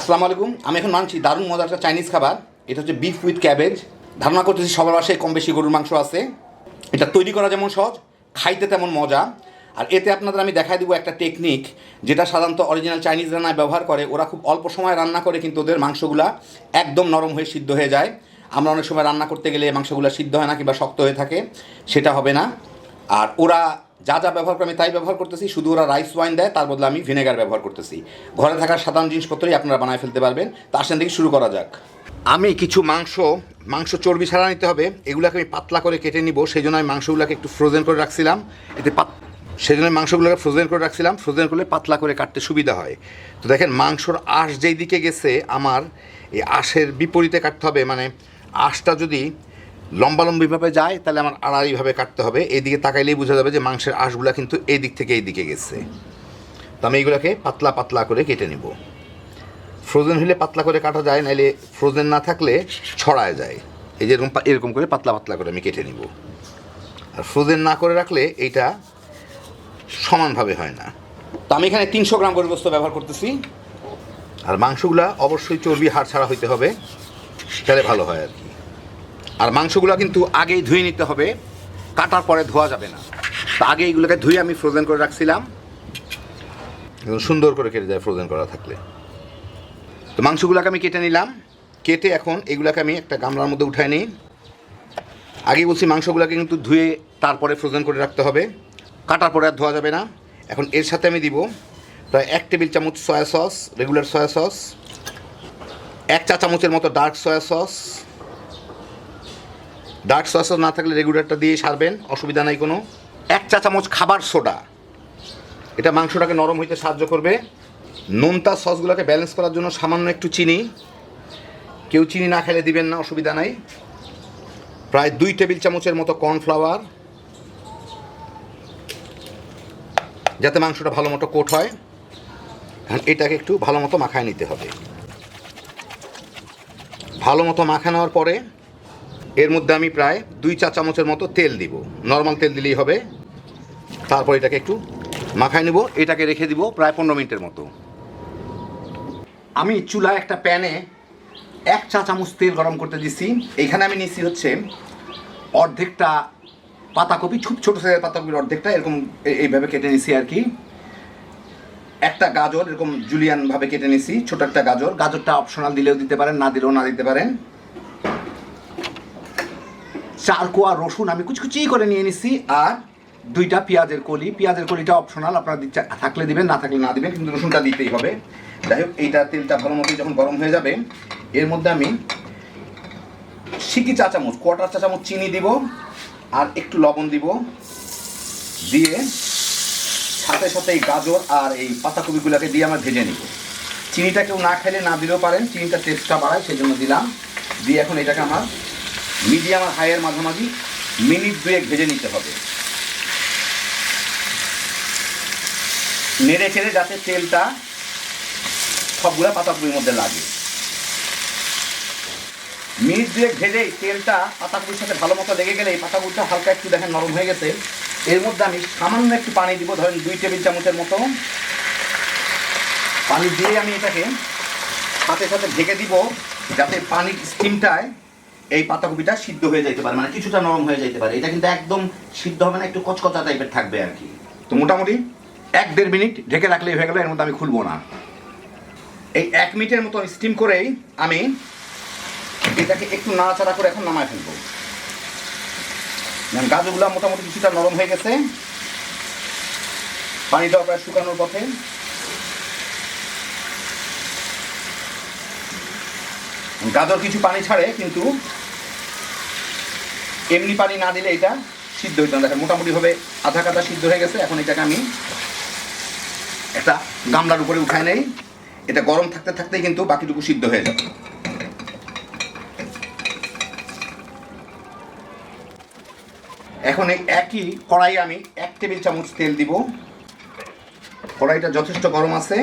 আসসালামু আলাইকুম। আমি এখন মানছি দারুণ মজার একটা চাইনিজ খাবার। এটা হচ্ছে বিফ উইথ ক্যাবেজ ধারণা করতেছি সবার বাসায় কম বেশি গরুর মাংস আছে। এটা তৈরি করা যেমন সহজ, খাইতে তেমন মজা। আর এতে আপনাদের আমি দেখাই দিব একটা টেকনিক যেটা সাধারণত অরিজিনাল চাইনিজ রান্নায় ব্যবহার করে। ওরা খুব অল্প সময় রান্না করে, কিন্তু ওদের মাংসগুলা একদম নরম হয়ে সিদ্ধ হয়ে যায়। আমরা অনেক সময় রান্না করতে গেলে মাংসগুলো সিদ্ধ হয় না কিংবা শক্ত হয়ে থাকে, সেটা হবে না। আর ওরা যা যা ব্যবহার করে আমি তাই ব্যবহার করতেছি, শুধু ওরা রাইস ওয়াইন দেয়, তার বদলে আমি ভিনেগার ব্যবহার করতেছি। ঘরে থাকা সাধারণ জিনিসপত্রই আপনারা বানায় ফেলতে পারবেন। তো আসেন থেকে শুরু করা যাক। আমি কিছু মাংস মাংস চর্বি ছাড়া নিতে হবে। এগুলোকে আমি পাতলা করে কেটে নিব সেই জন্য আমি মাংসগুলোকে একটু ফ্রোজেন করে রাখছিলাম। এতে পাত সেই জন্য মাংসগুলোকে ফ্রোজেন করে রাখছিলাম। ফ্রোজেন করলে পাতলা করে কাটতে সুবিধা হয়। তো দেখেন, মাংসর আঁশ যেই দিকে গেছে, আমার এই আঁশের বিপরীতে কাটতে হবে। মানে আঁশটা যদি লম্বালম্বিভাবে যায়, তাহলে আমার আড়াআড়িভাবে কাটতে হবে। এইদিকে তাকাইলেই বোঝা যাবে যে মাংসের আঁশগুলা কিন্তু এই দিক থেকে এই দিকে গেছে। তো আমি এগুলোকে পাতলা পাতলা করে কেটে নিব। ফ্রোজেন হলে পাতলা করে কাটা যায় নাহলে ফ্রোজেন না থাকলে ছড়ায় যায়। এই যে এরকম এরকম করে পাতলা পাতলা করে আমি কেটে নিব। আর ফ্রোজেন না করে রাখলে এইটা সমানভাবে হয় না। তো আমি এখানে তিনশো গ্রাম করে বস্তু ব্যবহার করতেছি। আর মাংসগুলা অবশ্যই চর্বি, হাড় ছাড়া হইতে হবে তাহলে ভালো হয় আর কি। আর মাংসগুলো কিন্তু আগেই ধুয়ে নিতে হবে। কাটার পরে ধোয়া যাবে না। তো আগে এইগুলোকে ধুয়ে আমি ফ্রোজেন করে রাখছিলাম। সুন্দর করে কেটে যায় ফ্রোজেন করা থাকলে। তো মাংসগুলোকে আমি কেটে নিলাম। কেটে এখন এগুলোকে আমি একটা গামলার মধ্যে উঠায় নিই। আগে বলছি মাংসগুলোকে কিন্তু ধুয়ে তারপরে ফ্রোজেন করে রাখতে হবে। কাটার পরে আর ধোয়া যাবে না। এখন এর সাথে আমি দিব প্রায় এক টেবিল চামচ soya sauce regular soya sauce এক চা চামচের মতো dark soya sauce dark sauce না থাকলে রেগুলারটা দিয়ে সারবেন, অসুবিধা নাই কোনো। এক চা চামচ খাবার সোডা। এটা মাংসটাকে নরম হইতে সাহায্য করবে। নোনতা সসগুলোকে ব্যালেন্স করার জন্য সামান্য একটু চিনি। কেউ চিনি না খেলে দিবেন না, অসুবিধা নাই। প্রায় দুই টেবিল চামচের মতো কর্নফ্লাওয়ার যাতে মাংসটা ভালো মতো কোট হয়। এখন এটাকে একটু ভালো মতো মাখায় নিতে হবে। ভালো মতো মাখা নেওয়ার পরে এর মধ্যে আমি প্রায় দুই চা চামচের মতো তেল দিব। নর্মাল তেল দিলেই হবে। তারপর এটাকে একটু মাখায় নিব। এটাকে রেখে দিব প্রায় পনেরো মিনিটের মতো। আমি চুলায় একটা প্যানে এক চা চামচ তেল গরম করতে দিছি। এখানে আমি নিচ্ছি হচ্ছে অর্ধেকটা পাতাকপি ছোট ছোট সাইজের পাতাকপির অর্ধেকটা, এরকম এইভাবে কেটে নিছি আর কি। একটা গাজর, এরকম জুলিয়ানভাবে কেটে নিছি, ছোট একটা গাজর। গাজরটা অপশনাল দিলেও দিতে পারেন, না দিলেও না দিতে পারেন। চার কোয়া রসুন আমি কুচকুচি করে নিয়ে নিছি। আর দুইটা পেঁয়াজের কলি। পেঁয়াজের কলিটা অপশনাল আপনারা থাকলে দিবেন, না থাকলে না দিবেন, কিন্তু রসুনটা দিতেই হবে। যাই হোক, এইটা তেলটা ভালো মতো যখন গরম হয়ে যাবে, এর মধ্যে আমি সিকি চা চামচ কোয়াটার চা চামচ চিনি দিব, আর একটু লবণ দিব। দিয়ে সাথে সাথে এই গাজর আর এই পাতাকপিগুলোকে দিয়ে আমরা ভেজে নিব। চিনিটা কেউ না খেলে না দিলেও পারেন, চিনিটা টেস্টটা বাড়ায় সেই জন্য দিলাম। দিয়ে এখন এটাকে আমার মিডিয়াম আর হাইয়ের মাঝামাঝি মিনিট দুয়েক ভেজে নিতে হবে। নেড়ে চেড়ে যাতে তেলটা সবগুলা পাতাকপির মধ্যে লাগে। মিনিট দুয়েক ভেজেই তেলটা পাতাকপির সাথে ভালো মতো লেগে গেলে এই পাতাকপিটা হালকা একটু দেখেন নরম হয়ে গেছে। এর মধ্যে আমি সামান্য একটু পানি দিব, ধরেন দুই টেবিল চামচের মতো। পানি দিয়ে আমি এটাকে সাথে সাথে ঢেকে দিব, যাতে পানির স্টিমটায় এই পাতাকপিটা সিদ্ধ হয়ে যেতে পারে মানে কিছুটা নরম হয়ে যেতে পারে। এটা কিন্তু একদম সিদ্ধ হবে না, একটু কচকচা টাইপের থাকবে আর কি। তো মোটামুটি এক দেড় মিনিট ঢেকে রাখলেই হয়ে গেল, এর মধ্যে আমি খুলবো না। এই এক মিনিটের মতো স্টিম করেই আমি এটাকে একটু নাড়াচাড়া করে এখন নামায় ফেলব। গাজরগুলো মোটামুটি কিছুটা নরম হয়ে গেছে। পানিটাও প্রায় শুকানোর পথে। গাজর কিছু পানি ছাড়ে, কিন্তু এমনি পানি না দিলে এটা সিদ্ধ হইতে না। দেখেন মোটামুটিভাবে আধা কাটা সিদ্ধ হয়ে গেছে। এখন এটাকে আমি একটা গামলার উপরে উঠায় নেই। এটা গরম থাকতে থাকতেই কিন্তু বাকিটুকু সিদ্ধ হয়ে যাবে। এখন এই একই কড়াই আমি এক টেবিল চামচ তেল দিব। কড়াইটা যথেষ্ট গরম আছে।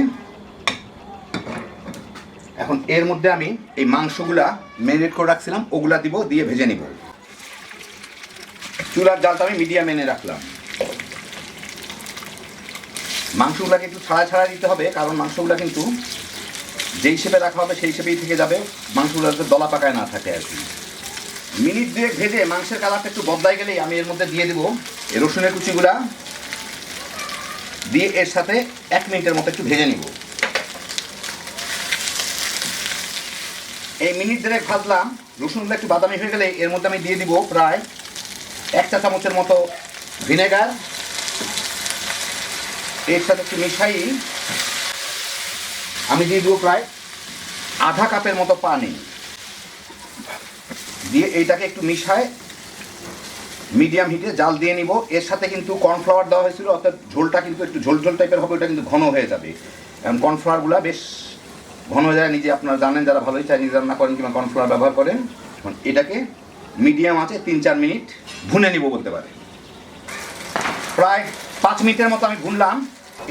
এখন এর মধ্যে আমি এই মাংসগুলা ম্যারিনেট করে রাখছিলাম। ওগুলা দিব, দিয়ে ভেজে নিব। চুলার জালটা আমি মিডিয়াম এনে রাখলাম। মাংসগুলাকে একটু ছাড়া ছাড়া দিতে হবে, কারণ মাংসগুলা কিন্তু যেই হিসেবে রাখা হবে সেই হিসেবেই থেকে যাবে, মাংসগুলো যাতে দলা পাকায় না থাকে আর কি। মিনিট দুয়েক ভেজে মাংসের কালারটা একটু বদলাই গেলেই আমি এর মধ্যে দিয়ে দেবো এই রসুনের কুচিগুলা। দিয়ে এর সাথে এক মিনিটের মতো একটু ভেজে নিব। এই মিনিট দেড়েক ভাজলাম, রসুনগুলো একটু বাদামি হয়ে গেলে এর মধ্যে আমি দিয়ে দিব প্রায় এক চা চামচের মতো ভিনেগার, এর সাথে একটু মিশাই। আমি দিয়ে দেবো প্রায় আধা কাপের মতো পানি। দিয়ে এইটাকে একটু মিশায় মিডিয়াম হিটে জাল দিয়ে নিব। এর সাথে কিন্তু কর্নফ্লাওয়ার দেওয়া হয়েছিল, অর্থাৎ ঝোলটা কিন্তু একটু ঝোল ঝোল টাইপের হবে, ওটা কিন্তু ঘন হয়ে যাবে। কারণ কর্নফ্লাওয়ারগুলো বেশ ঘন হয়ে যায়, নিজে আপনারা জানেন, যারা ভালোই চাইনিজ রান্না করেন কিংবা কর্নফ্লাওয়ার ব্যবহার করেন এটাকে মিডিয়াম আছে, তিন চার মিনিট ভুনে নিব বলতে পারে। প্রায় পাঁচ মিনিটের মতো আমি ভুনলাম।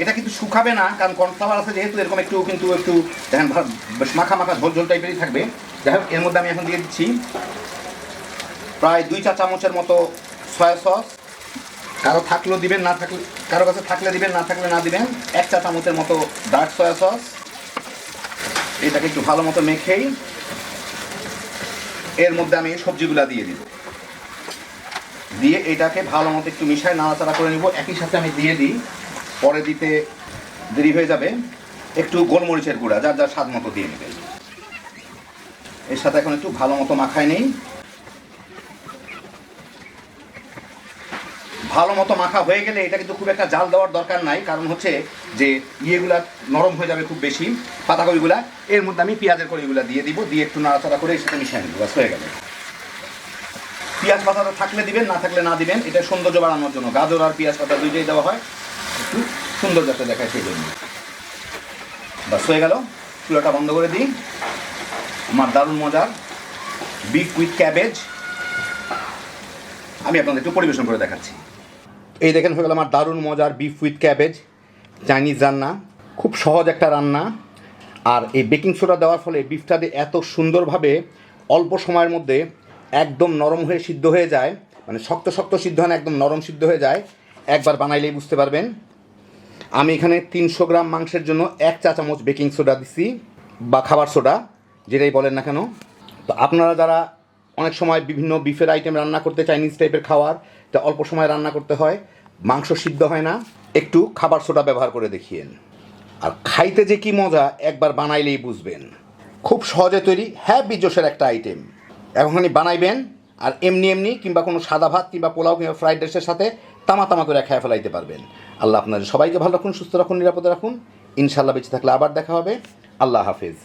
এটা কিন্তু শুকাবে না, কারণ কর্নফ্লাওয়ার আছে যেহেতু, এরকম একটু, কিন্তু একটু, দেখেন বেশ মাখা মাখা ঝোল ঝোল টাইপেরই থাকবে। যাই হোক, এর মধ্যে আমি এখন দিয়ে দিচ্ছি প্রায় দুই চা চামচের মতো সয়া সস। কারও থাকলেও দিবেন, না থাকলে, কারও কাছে থাকলে দিবেন, না থাকলে না দিবেন, এক চা চামচের মতো ডার্ক সয়া সস এটাকে একটু ভালো মতো মেখেই এর মধ্যে আমি সবজিগুলা দিয়ে দিব। দিয়ে এটাকে ভালো মতো একটু মিশায় নাড়াচাড়া করে নিব। একই সাথে আমি দিয়ে দিই। পরে দিতে দেরি হয়ে যাবে। একটু গোলমরিচের গুঁড়া, যার যার স্বাদ মতো দিয়ে নেবে এর সাথে এখন একটু ভালো মতো মাখায় নেই। ভালো মতো মাখা হয়ে গেলে এটা কিন্তু খুব একটা জাল দেওয়ার দরকার নাই, কারণ হচ্ছে যে ইয়েগুলা নরম হয়ে যাবে খুব বেশি, পাতাকপিগুলা। এর মধ্যে আমি পেঁয়াজের কড়িগুলা দিয়ে দিব, দিয়ে একটু নাড়াচাড়া করে এর সাথে মিশিয়ে নেব, ব্যাস, হয়ে গেল। পেঁয়াজ পাতাটা থাকলে দিবেন, না থাকলে না দিবেন, এটা সৌন্দর্য বাড়ানোর জন্য। গাজর আর পেঁয়াজ পাতা দুইটাই দেওয়া হয়, একটু সুন্দর যাতে দেখায় সেই জন্য। ব্যাস, হয়ে গেল। চুলাটা বন্ধ করে দিই। আমার দারুণ মজার বিগ উইথ ক্যাবেজ আমি আপনাদের একটু পরিবেশন করে দেখাচ্ছি। এই দেখেন হয়ে গেল আমার দারুণ মজার বিফ উইথ ক্যাবেজ চাইনিজ রান্না। খুব সহজ একটা রান্না। আর এই বেকিং সোডা দেওয়ার ফলে বিফটা দিয়ে এত সুন্দরভাবে অল্প সময়ের মধ্যে একদম নরম হয়ে সিদ্ধ হয়ে যায় মানে শক্ত শক্ত সিদ্ধ হয় না, একদম নরম সিদ্ধ হয়ে যায়, একবার বানাইলেই বুঝতে পারবেন। আমি এখানে তিনশো গ্রাম মাংসের জন্য এক চা চামচ বেকিং সোডা দিছি, বা খাবার সোডা যেটাই বলেন না কেন। তো আপনারা যারা অনেক সময় বিভিন্ন বিফের আইটেম রান্না করতে চাইনিজ টাইপের খাওয়ার তা অল্প সময় রান্না করতে হয়, মাংস সিদ্ধ হয় না, একটু খাবার সোডা ব্যবহার করে দেখিয়েন। আর খাইতে যে কি মজা, একবার বানাইলেই বুঝবেন। খুব সহজে তৈরি হ্যাঁ বিজোসের একটা আইটেম এখনখানি বানাইবেন, আর এমনি এমনি কিংবা কোনো সাদা ভাত কিংবা পোলাও কিংবা ফ্রাইড রাইসের সাথে তামা তামা করে খেয়ে ফেলাইতে পারবেন। আল্লাহ আপনাদের সবাইকে ভালো রাখুন, সুস্থ রাখুন, নিরাপদে রাখুন। ইনশাল্লাহ বেঁচে থাকলে আবার দেখা হবে। আল্লাহ হাফিজ।